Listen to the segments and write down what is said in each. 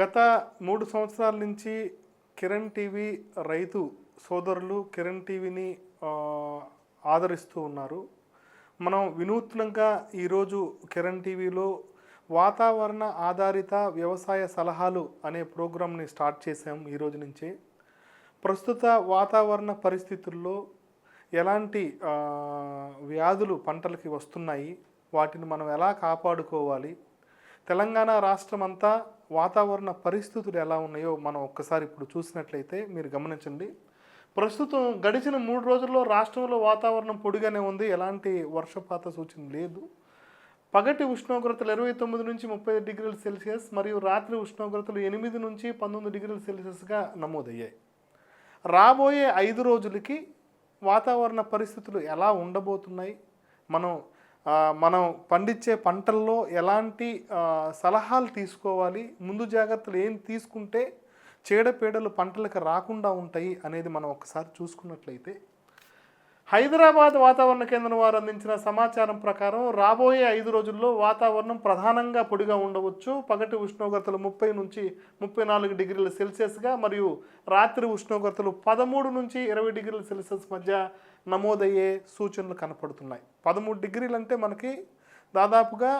గత మూడు సంవత్సరాల నుంచి కిరణ్ టీవీ రైతు సోదరులు కిరణ్ టీవీని ఆదరిస్తూ ఉన్నారు. మనం వినూత్నంగా ఈరోజు కిరణ్ టీవీలో వాతావరణ ఆధారిత వ్యవసాయ సలహాలు అనే ప్రోగ్రాంని స్టార్ట్ చేసాం ఈ రోజు నుంచే. ప్రస్తుత వాతావరణ పరిస్థితుల్లో ఎలాంటి వ్యాధులు పంటలకి వస్తున్నాయి? వాటిని మనం ఎలా కాపాడుకోవాలి? తెలంగాణ రాష్ట్రం అంతా వాతావరణ పరిస్థితులు ఎలా ఉన్నాయో మనం ఒక్కసారి ఇప్పుడు చూసినట్లయితే మీరు గమనించండి. ప్రస్తుతం గడిచిన మూడు రోజుల్లో రాష్ట్రంలో వాతావరణం పొడిగానే ఉంది. ఎలాంటి వర్షపాత సూచన లేదు. పగటి ఉష్ణోగ్రతలు ఇరవై తొమ్మిది నుంచి ముప్పై డిగ్రీల సెల్సియస్ మరియు రాత్రి ఉష్ణోగ్రతలు ఎనిమిది నుంచి పంతొమ్మిది డిగ్రీల సెల్సియస్గా నమోదయ్యాయి. రాబోయే ఐదు రోజులకి వాతావరణ పరిస్థితులు ఎలా ఉండబోతున్నాయి? మనం మనం పండించే పంటల్లో ఎలాంటి సలహాలు తీసుకోవాలి ముందు జాగ్రత్తలు ఏం తీసుకుంటే చీడపీడలు పంటలకు రాకుండా ఉంటాయి అనేది మనం ఒకసారి చూసుకున్నట్లయితే హైదరాబాద్ వాతావరణ కేంద్రం వారు అందించిన సమాచారం ప్రకారం రాబోయే ఐదు రోజుల్లో వాతావరణం ప్రధానంగా పొడిగా ఉండవచ్చు. పగటి ఉష్ణోగ్రతలు ముప్పై నుంచి ముప్పై నాలుగు డిగ్రీల సెల్సియస్గా మరియు రాత్రి ఉష్ణోగ్రతలు పదమూడు నుంచి ఇరవై డిగ్రీల సెల్సియస్ మధ్య నమోదయ్యే సూచనలు కనపడుతున్నాయి. పదమూడు డిగ్రీలు అంటే మనకి దాదాపుగా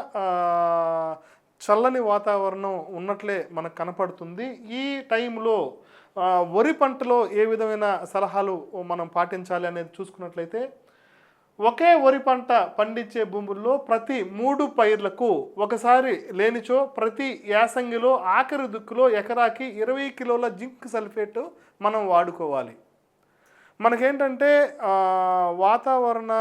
చల్లని వాతావరణం ఉన్నట్లే మనకు కనపడుతుంది. ఈ టైంలో వరి పంటలో ఏ విధమైన సలహాలు మనం పాటించాలి అనేది చూసుకున్నట్లయితే ఒకే వరి పంట పండించే భూముల్లో ప్రతి మూడు పైర్లకు ఒకసారి లేనిచో ప్రతి యాసంగిలో ఆఖరి దుక్కులో ఎకరాకి ఇరవై కిలోల జింక్ సల్ఫేట్ మనం వాడుకోవాలి. మనకేంటంటే వాతావరణ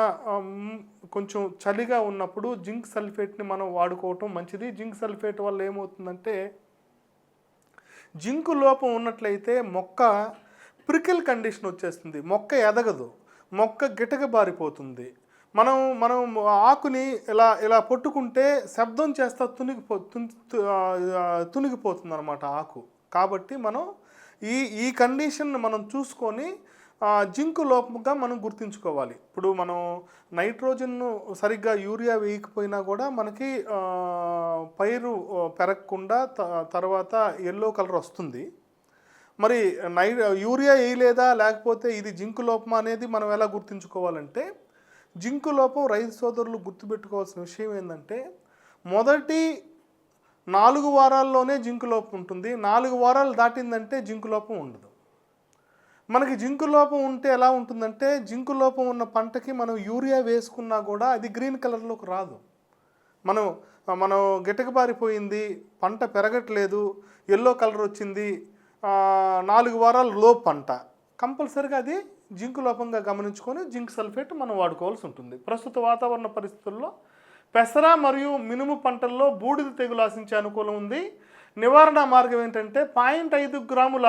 కొంచెం చలిగా ఉన్నప్పుడు జింక్ సల్ఫేట్ని మనం వాడుకోవటం మంచిది. జింక్ సల్ఫేట్ వల్ల ఏమవుతుందంటే జింకు లోపం ఉన్నట్లయితే మొక్క ప్రికిల్ కండిషన్ వచ్చేస్తుంది. మొక్క ఎదగదు. మొక్క గిటకబారిపోతుంది మనం మనం ఆకుని ఇలా ఇలా పట్టుకుంటే శబ్దం చేస్తా తునిగిపో తు- తునిగిపోతుంది అనమాట ఆకు. కాబట్టి మనం ఈ ఈ కండిషన్ మనం చూసుకొని జింకు లోపంగా మనం గుర్తించుకోవాలి. ఇప్పుడు మనం నైట్రోజన్ సరిగ్గా యూరియా వేయకపోయినా కూడా మనకి పైరు పెరగకుండా త- తర్వాత ఎల్లో కలర్ వస్తుంది. మరి నై యూరియా వేయలేదా? లేకపోతే ఇది జింకు లోపం అనేది మనం ఎలా గుర్తించుకోవాలంటే జింకు లోపం రైతు సోదరులు గుర్తుపెట్టుకోవాల్సిన విషయం ఏంటంటే మొదటి నాలుగు వారాల్లోనే జింకు లోపం ఉంటుంది. నాలుగు వారాలు దాటిందంటే జింకు లోపం ఉండదు. మనకి జింకు లోపం ఉంటే ఎలా ఉంటుందంటే జింకు లోపం ఉన్న పంటకి మనం యూరియా వేసుకున్నా కూడా అది గ్రీన్ కలర్లోకి రాదు. మనం మనం గిటకబారిపోయింది పంట పెరగట్లేదు ఎల్లో కలర్ వచ్చింది నాలుగు వారాల లో పంట. కంపల్సరిగా అది జింకు లోపంగా గమనించుకొని జింక్ సల్ఫేట్ మనం వాడుకోవాల్సి ఉంటుంది. ప్రస్తుత వాతావరణ పరిస్థితుల్లో పెసర మరియు మినుము పంటల్లో బూడిద తెగులు ఆశించే అనుకూలం ఉంది. నివారణ మార్గం ఏంటంటే పాయింట్ ఐదు గ్రాముల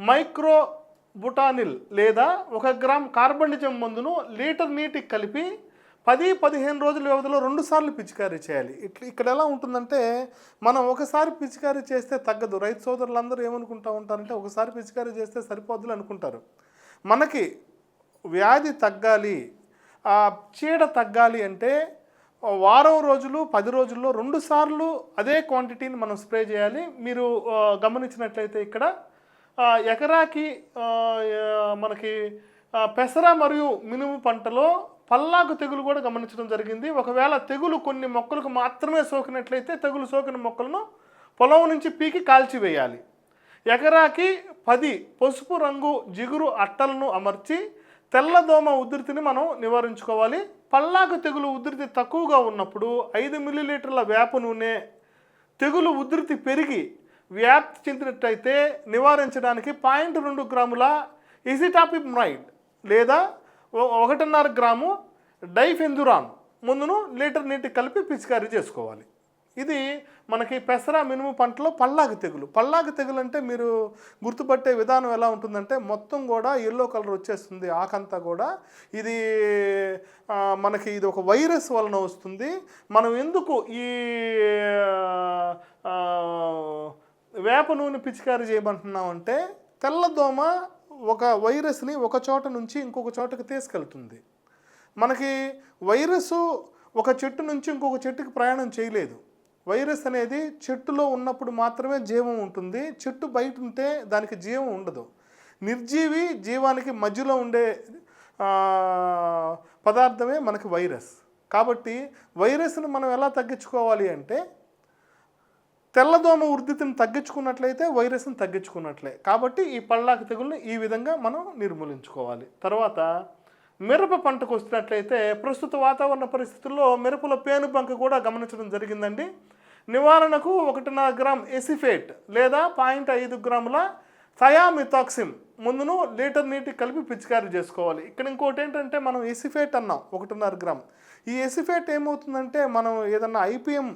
మైక్రో బుటానిల్ లేదా ఒక గ్రామ్ కార్బనిజం మందును లీటర్ నీటికి కలిపి పది పదిహేను రోజుల వ్యవధిలో రెండు సార్లు పిచికారీ చేయాలి. ఇట్లా ఇక్కడ ఎలా ఉంటుందంటే మనం ఒకసారి పిచికారీ చేస్తే తగ్గదు. రైతు సోదరులందరూ ఏమనుకుంటా ఉంటారంటే ఒకసారి పిచికారీ చేస్తే సరిపోద్దులు అనుకుంటారు. మనకి వ్యాధి తగ్గాలి ఆ చీడ తగ్గాలి అంటే వారం రోజులు పది రోజుల్లో రెండు సార్లు అదే క్వాంటిటీని మనం స్ప్రే చేయాలి. మీరు గమనించినట్లయితే ఇక్కడ ఎకరాకి మనకి పెసర మరియు మినుము పంటలో పల్లాకు తెగులు కూడా గమనించడం జరిగింది. ఒకవేళ తెగులు కొన్ని మొక్కలకు మాత్రమే సోకినట్లయితే తెగులు సోకిన మొక్కలను పొలం నుంచి పీకి కాల్చివేయాలి. ఎకరాకి పది పసుపు రంగు జిగురు అట్టలను అమర్చి తెల్లదోమ ఉధృతిని మనం నివారించుకోవాలి. పల్లాకు తెగులు ఉధృతి తక్కువగా ఉన్నప్పుడు ఐదు మిల్లీలీటర్ల వేప నూనె తెగులు ఉధృతి పెరిగి వ్యాప్తి చెందినట్టయితే నివారించడానికి పాయింట్ రెండు గ్రాముల ఇజిటాపిమ్రైడ్ లేదా ఒకటిన్నర గ్రాము డైఫెందురాన్ ముందును లీటర్ నీటి కలిపి పిచికారీ చేసుకోవాలి. ఇది మనకి పెసర మినుము పంటలో పల్లాకు తెగులు. పల్లాకు తెగులు అంటే మీరు గుర్తుపట్టే విధానం ఎలా ఉంటుందంటే మొత్తం కూడా ఎల్లో కలర్ వచ్చేస్తుంది. ఆకంతా కూడా ఇది మనకి ఇది ఒక వైరస్ వలన వస్తుంది. మనం ఎందుకు ఈ వేప నూనె పిచికారీ చేయమంటున్నామంటే తెల్లదోమ ఒక వైరస్ని ఒక చోట నుంచి ఇంకొక చోటకి తీసుకెళ్తుంది. మనకి వైరస్ ఒక చెట్టు నుంచి ఇంకొక చెట్టుకి ప్రయాణం చేయలేదు. వైరస్ అనేది చెట్టులో ఉన్నప్పుడు మాత్రమే జీవం ఉంటుంది. చెట్టు బయట ఉంటే దానికి జీవం ఉండదు. నిర్జీవి జీవానికి మధ్యలో ఉండే పదార్థమే మనకి వైరస్. కాబట్టి వైరస్ను మనం ఎలా తగ్గించుకోవాలి అంటే తెల్లదోమ ఉధృతిని తగ్గించుకున్నట్లయితే వైరస్ని తగ్గించుకున్నట్లే. కాబట్టి ఈ పళ్ళాకు తెగుల్ని ఈ విధంగా మనం నిర్మూలించుకోవాలి. తర్వాత మిరప పంటకు వస్తున్నట్లయితే ప్రస్తుత వాతావరణ పరిస్థితుల్లో మిరపలో పేనుబంక కూడా గమనించడం జరిగిందండి. నివారణకు ఒకటిన్నర గ్రామ్ ఎసిఫేట్ లేదా పాయింట్ ఐదు గ్రాముల థయామిథాక్సిమ్ ముందును లీటర్ నీటి కలిపి పిచికారీ చేసుకోవాలి. ఇక్కడ ఇంకోటి ఏంటంటే మనం ఎసిఫేట్ అన్నాం ఒకటిన్నర గ్రామ్. ఈ ఎసిఫేట్ ఏమవుతుందంటే మనం ఏదన్నా ఐపీఎం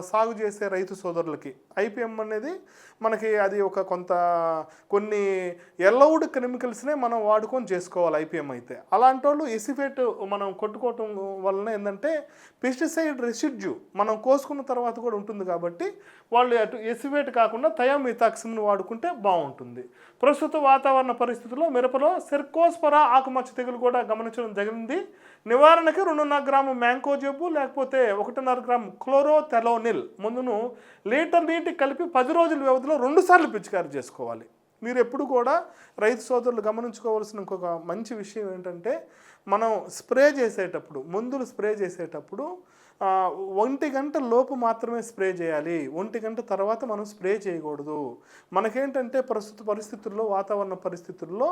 సాగు చేసే రైతు సోదరులకి ఐపీఎం అనేది మనకి అది ఒక కొంత కొన్ని ఎల్లౌడ్ కెమికల్స్నే మనం వాడుకొని చేసుకోవాలి ఐపీఎం అయితే. అలాంటి వాళ్ళు ఎసిఫేట్ మనం కొట్టుకోవటం వలన ఏంటంటే పెస్టిసైడ్ రెసిడ్యూ మనం కోసుకున్న తర్వాత కూడా ఉంటుంది కాబట్టి వాళ్ళు అటు ఎసివేట్ కాకుండా థయామిథాక్సిమ్ను వాడుకుంటే బాగుంటుంది. ప్రస్తుత వాతావరణ పరిస్థితుల్లో మిరపలో సెర్కోస్పరా ఆకుమచ్చ తెగులు కూడా గమనించడం జరిగింది. నివారణకి రెండున్నర గ్రాము మ్యాంకో జబ్బు లేకపోతే ఒకటిన్నర గ్రాము క్లోరోథెలోనిల్ ముందును లీటర్ నీటి కలిపి పది రోజుల వ్యవధిలో రెండుసార్లు పిచికారీ చేసుకోవాలి. మీరు ఎప్పుడు కూడా రైతు సోదరులు గమనించుకోవాల్సిన ఇంకొక మంచి విషయం ఏంటంటే మనం స్ప్రే చేసేటప్పుడు మందులు స్ప్రే చేసేటప్పుడు ఒంటి గంట లోపు మాత్రమే స్ప్రే చేయాలి. ఒంటి గంట తర్వాత మనం స్ప్రే చేయకూడదు. మనకేంటంటే ప్రస్తుత పరిస్థితుల్లో వాతావరణ పరిస్థితుల్లో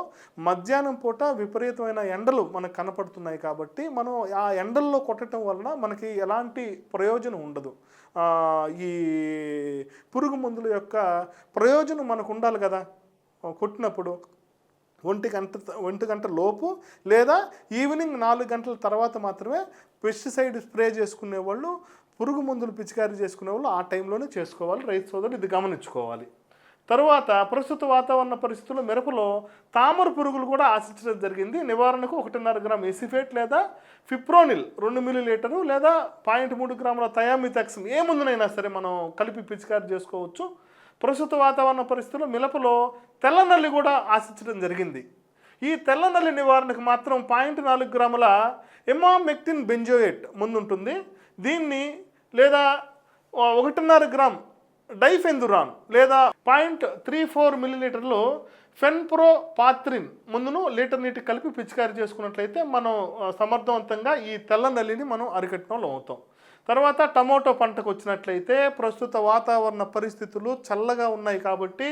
మధ్యాహ్నం పూట విపరీతమైన ఎండలు మనకు కనపడుతున్నాయి కాబట్టి మనం ఆ ఎండల్లో కొట్టడం వలన మనకి ఎలాంటి ప్రయోజనం ఉండదు. ఈ పురుగు మందుల యొక్క ప్రయోజనం మనకు ఉండాలి కదా. కొట్టినప్పుడు ఒంటి గంట ఒంటి గంట లోపు లేదా ఈవినింగ్ నాలుగు గంటల తర్వాత మాత్రమే పెస్టిసైడ్ స్ప్రే చేసుకునే వాళ్ళు పురుగు మందులు పిచికారీ చేసుకునే వాళ్ళు ఆ టైంలోనే చేసుకోవాలి. రైతు సోదరులు ఇది గమనించుకోవాలి. తరువాత ప్రస్తుత వాతావరణ పరిస్థితుల్లో మిరపలో తామర పురుగులు కూడా ఆశించడం జరిగింది. నివారణకు ఒకటిన్నర గ్రామ్ ఎసిఫేట్ లేదా ఫిప్రోనిల్ రెండు మిల్లీ లీటరు లేదా పాయింట్ మూడు గ్రాముల థయామిథాక్సిమ్ ఏ ముందునైనా సరే మనం కలిపి పిచికారీ చేసుకోవచ్చు. ప్రస్తుత వాతావరణ పరిస్థితుల్లో మిలపలో తెల్ల నల్లి కూడా ఆశించడం జరిగింది. ఈ తెల్ల నల్లి నివారణకు మాత్రం పాయింట్ నాలుగు గ్రాముల ఎమామెక్తిన్ బెంజోయేట్ ముందుంటుంది. దీన్ని లేదా ఒకటిన్నర గ్రామ్ డైఫెందురాన్ లేదా పాయింట్ త్రీ ఫోర్ మిల్లీలీటర్లు ఫెన్ప్రో పాత్రిన్ ముందును లీటర్ నీటి కలిపి పిచికారీ చేసుకున్నట్లయితే మనం సమర్థవంతంగా ఈ తెల్ల నల్లిని మనం అరికట్టడంలో అవుతాం. తర్వాత టమోటో పంటకు వచ్చినట్లయితే ప్రస్తుత వాతావరణ పరిస్థితులు చల్లగా ఉన్నాయి కాబట్టి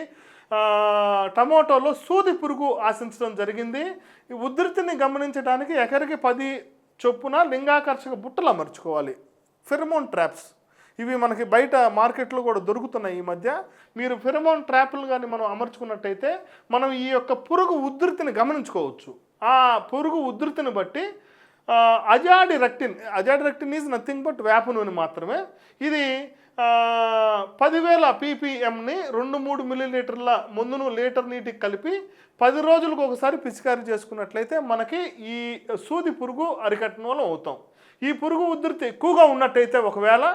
టమోటోలో సూది పురుగు ఆశించడం జరిగింది. ఈ ఉధృతిని గమనించడానికి ఎకరికి పది చొప్పున లింగాకర్షక బుట్టలు అమర్చుకోవాలి. Pheromone traps. ఇవి మనకి బయట మార్కెట్లో కూడా దొరుకుతున్నాయి ఈ మధ్య. మీరు ఫెరమోన్ ట్రాప్లు కానీ మనం అమర్చుకున్నట్టయితే మనం ఈ యొక్క పురుగు ఉధృతిని గమనించుకోవచ్చు. ఆ పురుగు ఉధృతిని బట్టి azadirachtin azadirachtin is nothing but వేప నూనె మాత్రమే. ఇది పదివేల పీపీఎంని రెండు మూడు మిల్లీలీటర్ల ముందును లీటర్ నీటికి కలిపి పది రోజులకు ఒకసారి పిచికారీ చేసుకున్నట్లయితే మనకి ఈ సూది పురుగు అరికట్టడం వల్ల అవుతాం. ఈ పురుగు ఉధృతి ఎక్కువగా ఉన్నట్టయితే ఒకవేళ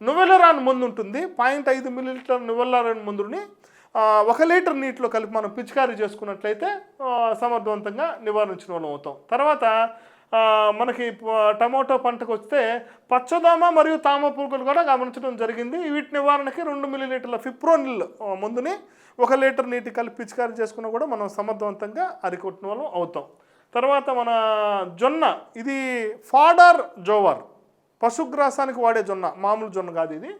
నువెలరాన్ ముందు ఉంటుంది పాయింట్ ఐదు మిల్లీలీటర్ నువెలరాన్ ముందుని ఒక లీటర్ నీటిలో కలిపి మనం పిచికారీ చేసుకున్నట్లయితే సమర్థవంతంగా నివారించిన వాళ్ళం అవుతాం. తర్వాత మనకి టమాటో టమోటో పంటకు వస్తే పచ్చదోమ మరియు తామ పురుగులు కూడా గమనించడం జరిగింది. వీటి నివారణకి రెండు మిల్లీలీటర్ల ఫిప్రోనిల్ మందుని ఒక లీటర్ నీటి కలిపి పిచికారీ చేసుకున్నా కూడా మనం సమర్థవంతంగా అరికొట్టిన వాళ్ళం అవుతాం. తర్వాత మన జొన్న ఇది ఫాడర్ జోవర్. పశుగ్రాసానికి వాడే జొన్న మామూలు జొన్న కాదు ఇది.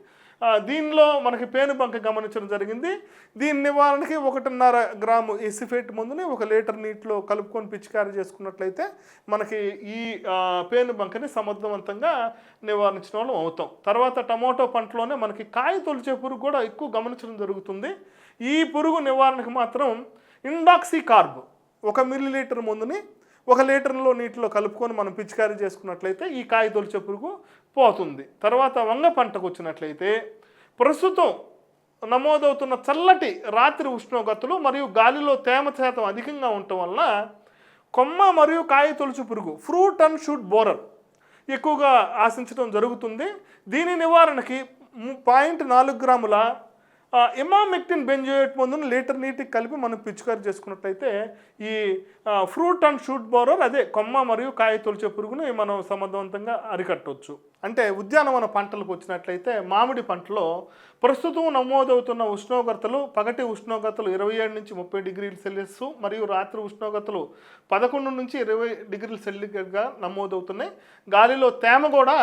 దీనిలో మనకి పేనుబంక గమనించడం జరిగింది. దీని నివారణకి ఒకటిన్నర గ్రాము ఎసిఫేట్ మందుని ఒక లీటర్ నీటిలో కలుపుకొని పిచికారీ చేసుకున్నట్లయితే మనకి ఈ పేనుబంకని సమర్థవంతంగా నివారించడం వల్ల అవుతాం. తర్వాత టమోటో పంటలోనే మనకి కాయ తొలిచే పురుగు కూడా ఎక్కువ గమనించడం జరుగుతుంది. ఈ పురుగు నివారణకు మాత్రం ఇండాక్సీ కార్బ్ ఒక మిల్లీ లీటర్ మందుని ఒక లీటర్లో నీటిలో కలుపుకొని మనం పిచికారీ చేసుకున్నట్లయితే ఈ కాయ తొలిచే పురుగు పోతుంది. తర్వాత వంగ పంటకు వచ్చినట్లయితే ప్రస్తుతం నమోదవుతున్న చల్లటి రాత్రి ఉష్ణోగ్రతలు మరియు గాలిలో తేమ శాతం అధికంగా ఉండటం వల్ల కొమ్మ మరియు కాయ తొలుచు పురుగు ఫ్రూట్ అండ్ షూట్ బోరర్ ఎక్కువగా ఆశించడం జరుగుతుంది. దీని నివారణకి పాయింట్ నాలుగు గ్రాముల ఇమామెక్టిన్ బెంజోయేట్ మందును లీటర్ నీటికి కలిపి మనం పిచికారి చేసుకున్నట్లయితే ఈ ఫ్రూట్ అండ్ షూట్ బోరర్ అదే కొమ్మ మరియు కాయ తొలిచే పురుగును మనం సమర్థవంతంగా అరికట్టవచ్చు అంటే ఉద్యానవన పంటలకు వచ్చినట్లయితే మామిడి పంటలో ప్రస్తుతం నమోదవుతున్న ఉష్ణోగ్రతలు పగటి ఉష్ణోగ్రతలు ఇరవై ఏడు నుంచి ముప్పై డిగ్రీల సెల్సియస్ మరియు రాత్రి ఉష్ణోగ్రతలు పదకొండు నుంచి ఇరవై డిగ్రీల సెల్సియస్గా నమోదవుతున్నాయి. గాలిలో తేమ కూడా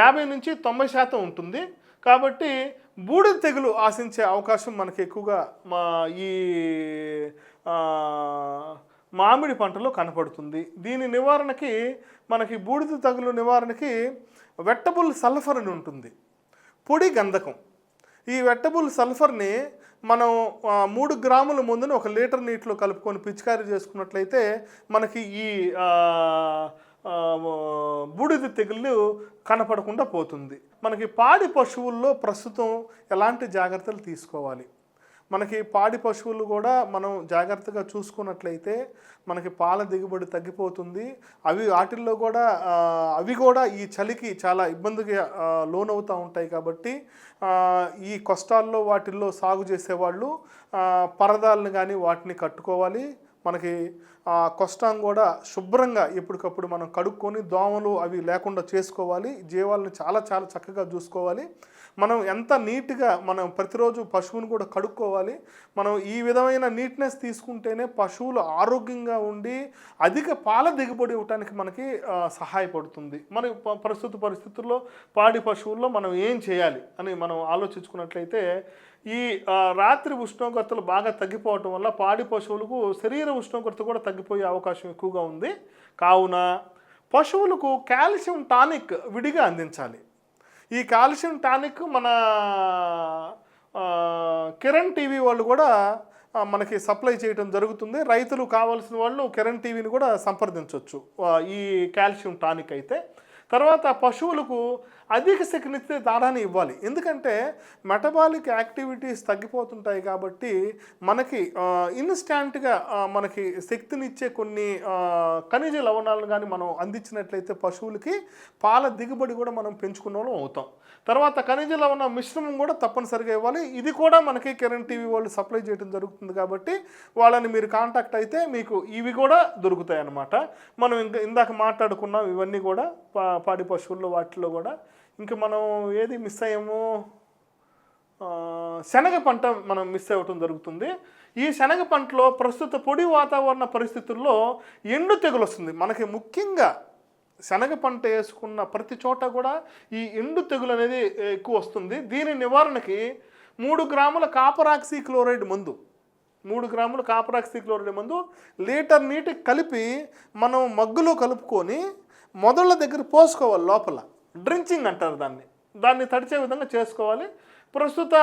యాభై నుంచి తొంభై శాతం ఉంటుంది. కాబట్టి బూడిద తెగులు ఆశించే అవకాశం మనకి ఎక్కువగా మా ఈ మామిడి పంటలో కనపడుతుంది. దీని నివారణకి మనకి బూడిద తెగులు నివారణకి వెట్టబుల్ సల్ఫర్ అని ఉంటుంది. పొడి గంధకం. ఈ వెట్టబుల్ సల్ఫర్ని మనం మూడు గ్రాముల ముందుని ఒక లీటర్ నీటిలో కలుపుకొని పిచికారీ చేసుకున్నట్లయితే మనకి ఈ బూడిద తెగుళ్ళు కనపడకుండా పోతుంది. మనకి పాడి పశువుల్లో ప్రస్తుతం ఎలాంటి జాగ్రత్తలు తీసుకోవాలి? మనకి పాడి పశువులు కూడా మనం జాగ్రత్తగా చూసుకున్నట్లయితే మనకి పాల దిగుబడి తగ్గిపోతుంది. అవి వాటిల్లో కూడా అవి కూడా ఈ చలికి చాలా ఇబ్బందికి లోనవుతూ ఉంటాయి కాబట్టి ఈ కష్టాల్లో వాటిల్లో సాగు చేసేవాళ్ళు పరదాలను కానీ వాటిని కట్టుకోవాలి. మనకి ఆ కష్టం కూడా శుభ్రంగా ఎప్పటికప్పుడు మనం కడుక్కొని దోమలు అవి లేకుండా చేసుకోవాలి. జీవాలను చాలా చాలా చక్కగా చూసుకోవాలి. మనం ఎంత నీట్గా మనం ప్రతిరోజు పశువును కూడా కడుక్కోవాలి. మనం ఈ విధమైన నీట్నెస్ తీసుకుంటేనే పశువులు ఆరోగ్యంగా ఉండి అధిక పాల దిగుబడి ఇవ్వటానికి మనకి సహాయపడుతుంది. మరి ప్రస్తుత పరిస్థితుల్లో పాడి పశువుల్లో మనం ఏం చేయాలి అని మనం ఆలోచించుకున్నట్లయితే ఈ రాత్రి ఉష్ణోగ్రతలు బాగా తగ్గిపోవటం వల్ల పాడి పశువులకు శరీర ఉష్ణోగ్రత కూడా తగ్గిపోయే అవకాశం ఎక్కువగా ఉంది. కావున పశువులకు కాల్షియం టానిక్ విడిగా అందించాలి. ఈ కాల్షియం టానిక్ మన కిరణ్ టీవీ వాళ్ళు కూడా మనకి సప్లై చేయడం జరుగుతుంది. రైతులు కావాల్సిన వాళ్ళు కిరణ్ టీవీని కూడా సంప్రదించవచ్చు ఈ కాల్షియం టానిక్ అయితే. తర్వాత పశువులకు అధిక శక్తినిస్తే దారాన్ని ఇవ్వాలి. ఎందుకంటే మెటబాలిక్ యాక్టివిటీస్ తగ్గిపోతుంటాయి కాబట్టి మనకి ఇన్స్టాంట్గా మనకి శక్తినిచ్చే కొన్ని ఖనిజ లవణాలను కానీ మనం అందించినట్లయితే పశువులకి పాల దిగుబడి కూడా మనం పెంచుకున్న అవుతాం. తర్వాత ఖనిజ లవణ మిశ్రమం కూడా తప్పనిసరిగా ఇవ్వాలి. ఇది కూడా మనకి కిరణ్ టీవీ వాళ్ళు సప్లై చేయడం జరుగుతుంది కాబట్టి వాళ్ళని మీరు కాంటాక్ట్ అయితే మీకు ఇవి కూడా దొరుకుతాయి అన్నమాట మనం ఇంకా ఇందాక మాట్లాడుకున్నాం ఇవన్నీ కూడా పా పాడి పశువుల్లో వాటిల్లో కూడా. ఇంకా మనం ఏది మిస్ అయ్యామో శనగ పంట మనం మిస్ అవ్వటం జరుగుతుంది. ఈ శనగ పంటలో ప్రస్తుత పొడి వాతావరణ పరిస్థితుల్లో ఎండు తెగులు వస్తుంది. మనకి ముఖ్యంగా శనగ పంట వేసుకున్న ప్రతి చోట కూడా ఈ ఎండు తెగులు అనేది ఎక్కువ వస్తుంది. దీని నివారణకి మూడు గ్రాముల కాపరాక్సీ క్లోరైడ్ మందు మూడు గ్రాముల కాపరాక్సీ క్లోరైడ్ మందు లీటర్ నీటికి కలిపి మనం మగ్గులో కలుపుకొని మొదళ్ళ దగ్గర పోసుకోవాలి లోపల. డ్రించింగ్ అంటారు దాన్ని. దాన్ని తడిచే విధంగా చేసుకోవాలి. ప్రస్తుత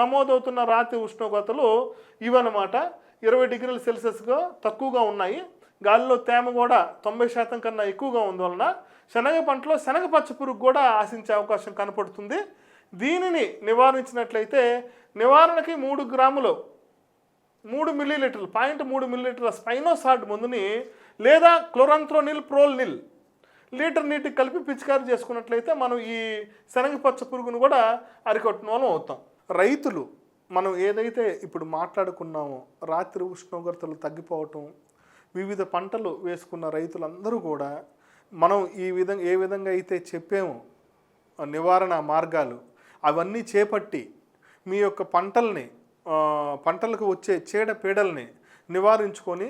నమోదవుతున్న రాతి ఉష్ణోగ్రతలు ఇవన్నమాట. ఇరవై డిగ్రీల సెల్సియస్గా తక్కువగా ఉన్నాయి. గాలిలో తేమ కూడా తొంభై శాతం కన్నా ఎక్కువగా వలన శనగ పంటలో శనగ పచ్చ పురుగు కూడా ఆశించే అవకాశం కనపడుతుంది. దీనిని నివారించినట్లయితే నివారణకి మూడు గ్రాములు మూడు మిల్లీలీటర్లు పాయింట్ మూడు మిల్లీలీటర్ల స్పైనోసాడ్ మందుని లేదా క్లోరంత్రోనిల్ ప్రోల్నిల్ లీటర్ నీటికి కలిపి పిచికారి చేసుకున్నట్లయితే మనం ఈ శనగ పచ్చ పురుగును కూడా అరికట్టిన వాళ్ళం అవుతాం. రైతులు మనం ఏదైతే ఇప్పుడు మాట్లాడుకున్నామో రాత్రి ఉష్ణోగ్రతలు తగ్గిపోవటం వివిధ పంటలు వేసుకున్న రైతులందరూ కూడా మనం ఈ విధంగా ఏ విధంగా అయితే చెప్పామో నివారణ మార్గాలు అవన్నీ చేపట్టి మీ యొక్క పంటల్ని పంటలకు వచ్చే చీడ పీడల్ని నివారించుకొని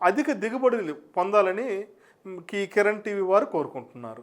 అధిక దిగుబడులు పొందాలని కీ కిరణ్ టీవీ వారు కోరుకుంటున్నారు.